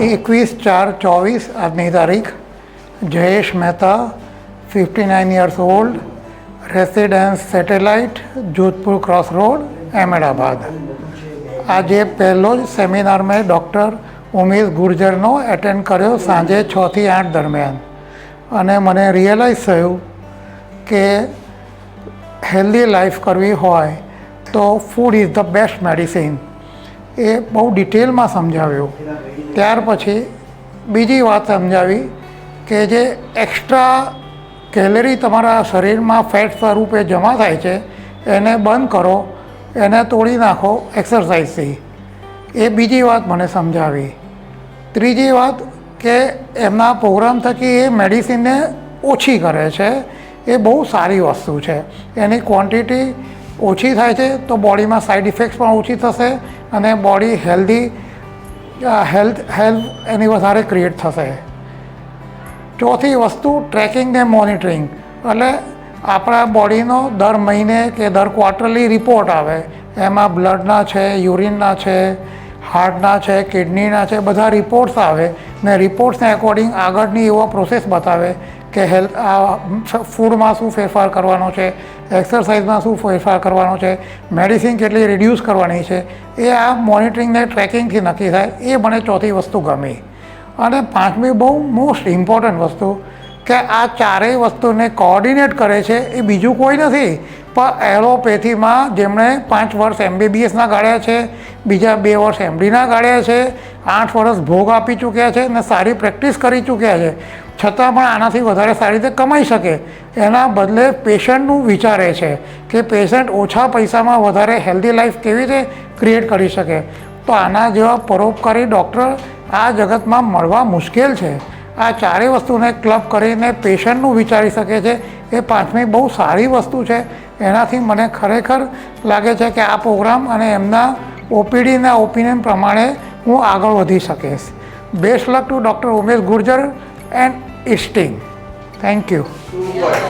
એકવીસ ચાર ચોવીસ આજની તારીખ, Jayesh Mehta fifty nine years old residence satellite Jodhpur cross road Ahmedabad. આજે પહેલો જ સેમિનાર મેં ડૉક્ટર ઉમેશ ગુર્જરનો એટેન્ડ કર્યો સાંજે છથી આઠ દરમિયાન. અને મને રિયલાઇઝ થયું કે હેલ્ધી લાઈફ કરવી હોય તો food is the best medicine એ બહુ ડિટેલમાં સમજાવ્યું. ત્યાર પછી બીજી વાત સમજાવી કે જે એક્સ્ટ્રા કેલરી તમારા શરીરમાં ફેટ સ્વરૂપે જમા થાય છે, એને બંધ કરો, એને તોડી નાખો એક્સરસાઇઝથી એ બીજી વાત મને સમજાવી. ત્રીજી વાત કે એમના પ્રોગ્રામ થકી એ મેડિસિનને ઓછી કરે છે, એ બહુ સારી વસ્તુ છે. એની ક્વોન્ટિટી ઓછી થાય છે, તો બોડીમાં સાઈડ ઇફેક્ટ્સ પણ ઓછી થશે અને બોડી હેલ્ધી હેલ્થ હેલ્થ એની વધારે ક્રિએટ થશે. ચોથી વસ્તુ ટ્રેકિંગ ને મોનિટરિંગ એટલે આપણા બોડીનો દર મહિને કે દર ક્વાર્ટરલી રિપોર્ટ આવે. એમાં બ્લડના છે યુરિનના છે હાર્ટના છે કિડનીના છે, બધા રિપોર્ટ્સ આવે ને રિપોર્ટ્સને એકોર્ડિંગ આગળની એવો પ્રોસેસ બતાવે કે હેલ્થ, આ ફૂડમાં શું ફેરફાર કરવાનો છે, એક્સરસાઇઝમાં શું ફેરફાર કરવાનો છે, મેડિસિન કેટલી રિડ્યુસ કરવાની છે, એ આ મોનિટરિંગને ટ્રેકિંગથી નક્કી થાય, એ મને ચોથી વસ્તુ ગમી. અને પાંચમી બહુ મોસ્ટ ઇમ્પોર્ટન્ટ વસ્તુ, કે આ ચારેય વસ્તુને કોઓર્ડિનેટ કરે છે, એ બીજું કોઈ નથી. પણ એલોપેથીમાં જેમણે પાંચ વર્ષ એમબીબીએસના ગાળ્યા છે, બીજા બે વર્ષ એમડીના ગાળ્યા છે, આઠ વર્ષ ભોગ આપી ચૂક્યા છે અને સારી પ્રેક્ટિસ કરી ચૂક્યા છે છતાં પણ આનાથી વધારે સારી રીતે કમાઈ શકે. એના બદલે પેશન્ટનું વિચારે છે કે પેશન્ટ ઓછા પૈસામાં વધારે હેલ્ધી લાઈફ કેવી રીતે ક્રિએટ કરી શકે. તો આના જેવા પરોપકારી ડૉક્ટર આ જગતમાં મળવા મુશ્કેલ છે. આ ચારેય વસ્તુને ક્લબ કરીને પેશન્ટનું વિચારી શકે છે. એ પાંચમી બહુ સારી વસ્તુ છે. એનાથી મને ખરેખર લાગે છે કે આ પ્રોગ્રામ અને એમના ઓપીડીના ઓપિનિયન પ્રમાણે હું આગળ વધી શકીશ. Best luck to doctor Umesh Gurjar. and eating. Thank you.